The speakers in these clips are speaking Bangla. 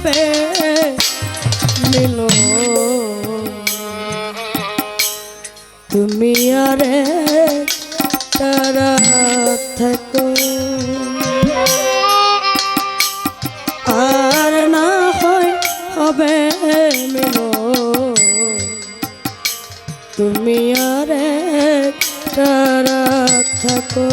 হবে মিল। তুমি আরে তারা থাকো। আর না হয় হবে মিল। তুমি আরে তারা থাকো।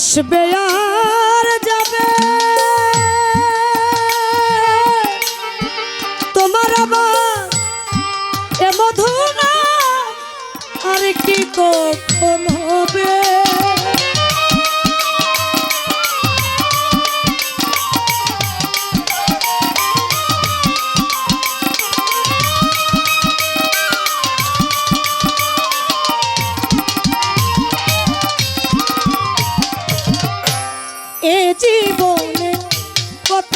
আসবে আর যাবে। তোমার আবার এ মধুনা আর কি কখন হবে? জীবনে কত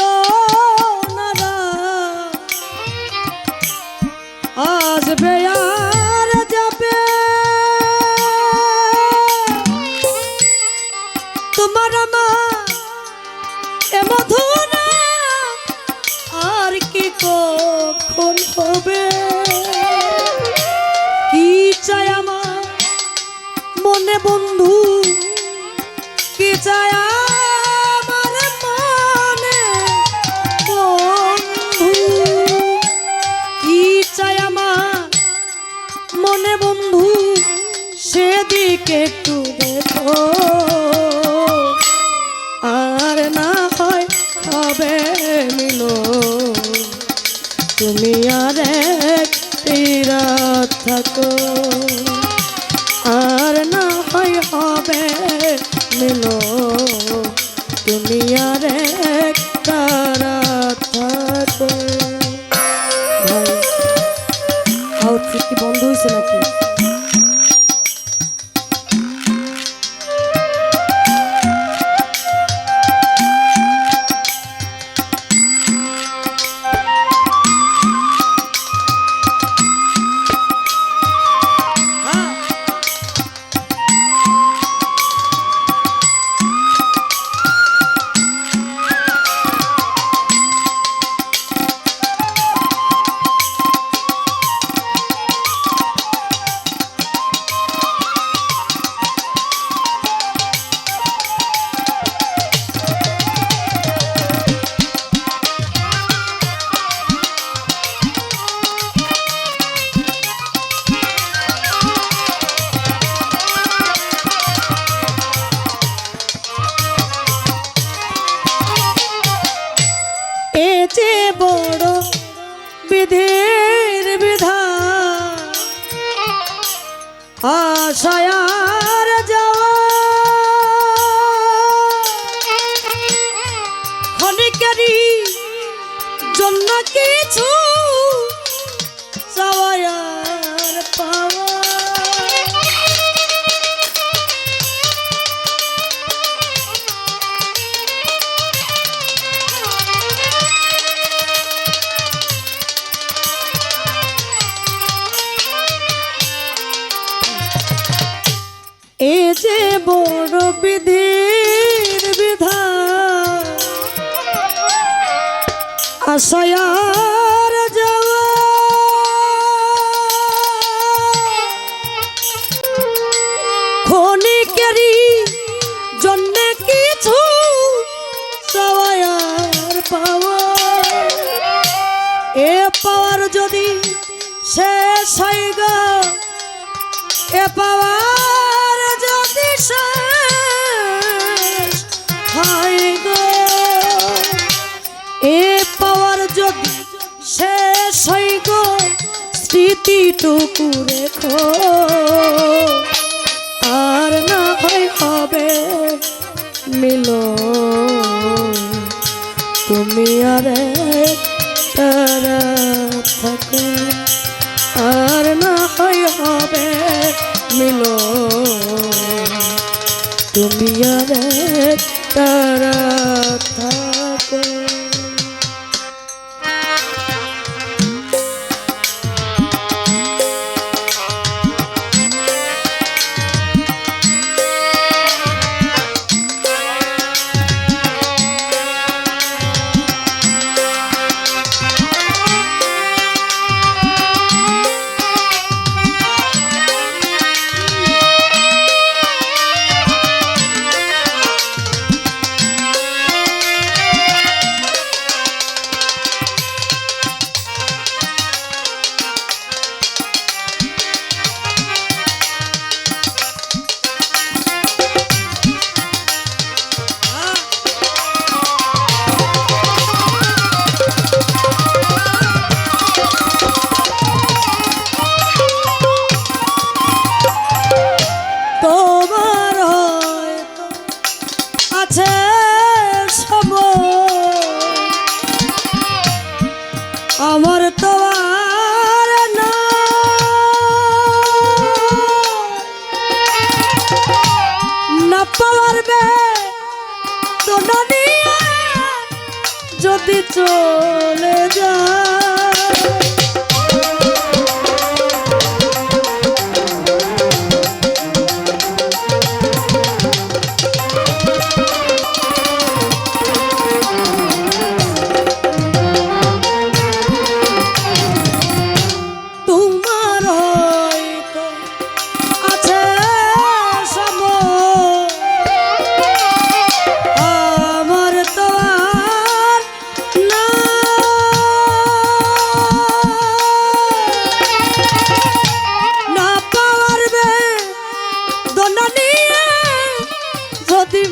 সেদিকে একটু দেখো। আর না হয় হবে মিল। তুমি আর এক তীরথ থাকো। আর না হয় হবে মিল। তুমি আর এক তারা থাকো। ভাই কি বন্ধ হয়েছে নাকি? আশায়া বড় বিধির বিধা আশায়ার স্মৃতিটুকু রেখো। আর না হয় হবে মিলো তুমি আর তারা থাকো। আর না হয় হবে মিলো তুমি আর তারা থাকো। না পারবে? তো না নিয়ে যদি চলে যায়।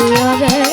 আর